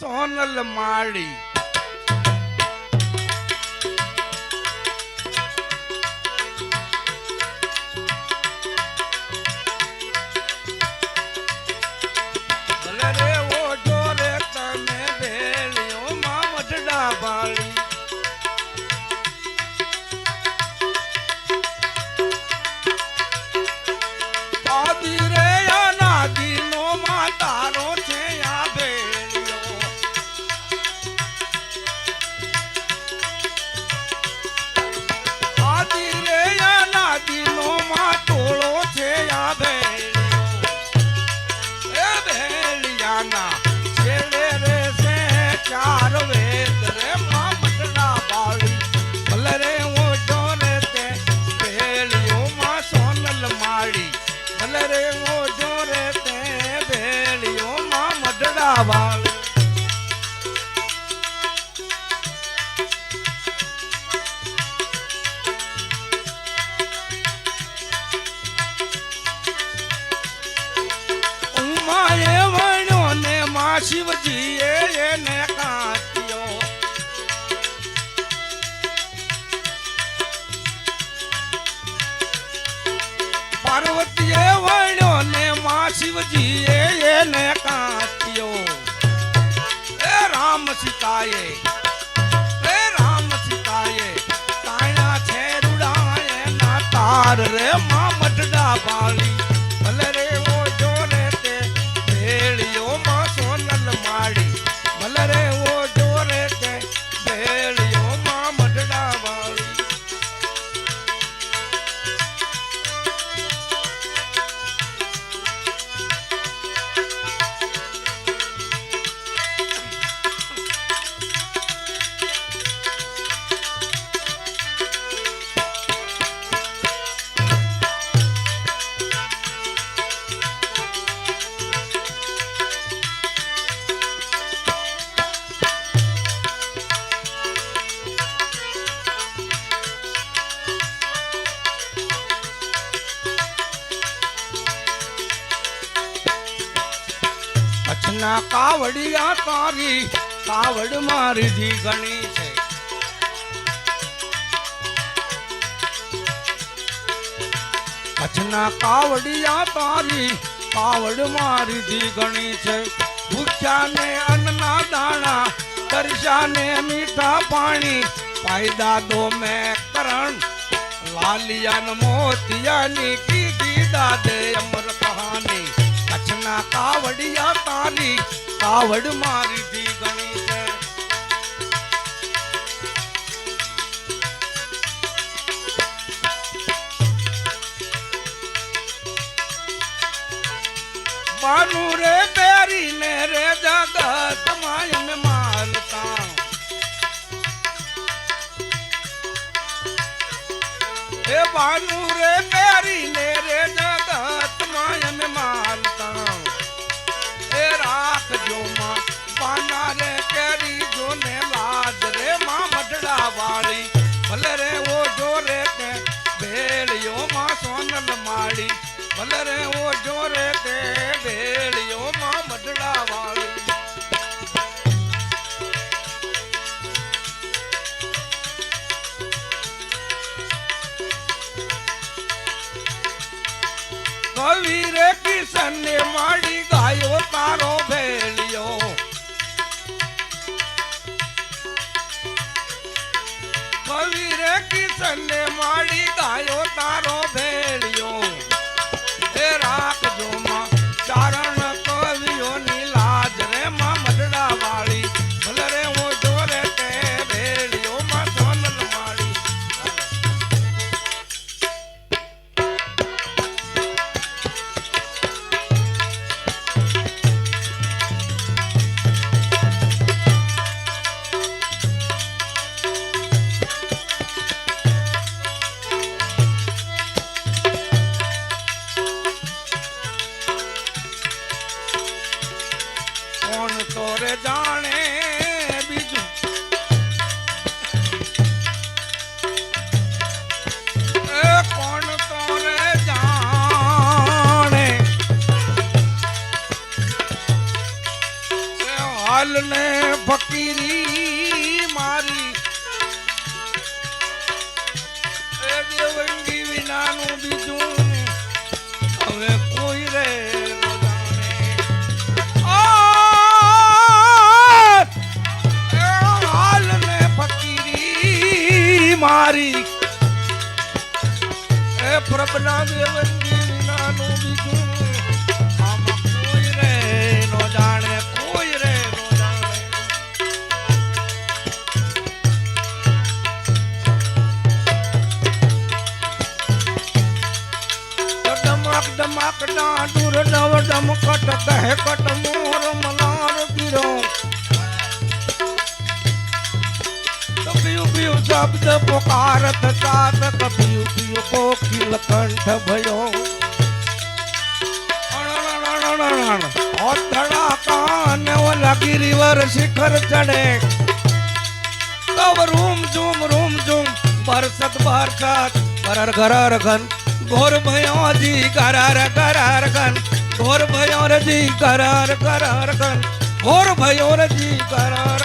સોનલ માળી. માં શિવજીએ એને કાંત્યો પાર્વતીએ વણ્યો ને માં શિવજીએ સીતાએ રે માં મઢડા બાળી કચ્છના કાવડિયા તારી, કાવડ મારી ધી ઘણી છે. કચ્છના કાવડિયા તારી, કાવડ મારી ધી ઘણી છે. ભૂખ્યા ને અન્નના દાણા તરસ્યા ને મીઠા પાણી, ફાયદા દો મેં કરણ. લાલિયા ને મોતિયાની કીધી દાદે અમર કચ્છના કાવડિયા તારી કાવડ મારી દી ગણી છે. બાનુ રે પેરી ને રે જગત, માયન માલતા એ બાનુ રે રે તે ભેળિયો માં મઢડા કવિ રે કિશન માડી ને ફકીરી મારી. એ દેવંગી વિનાનું બીજું હવે કોઈ રે હાલ ને ફકીરી મારી. એ પ્રભના દેવંગી વિનાનું બીજું ડમક દૂર ડવ ડમકટ કહે કટ મોર મલાર ગીરો કપિયું પિયું શબ્દ પોકારત સાત કપિયું પિયું કોકિલ કંઠ ભયો. ઓથડા કાન ઓલા ગિરિવર શિખર ચડે. તવ રૂમ ઝૂમ રૂમ ઝૂમ, બરસત બરસત, બરર ઘરર ઘન ઘોર ભયોજી કરાર કરાર ગરર ઘન ઘોર ભયો કરાર ગરર ગરર ઘન ઘોર ભયો જી ગરર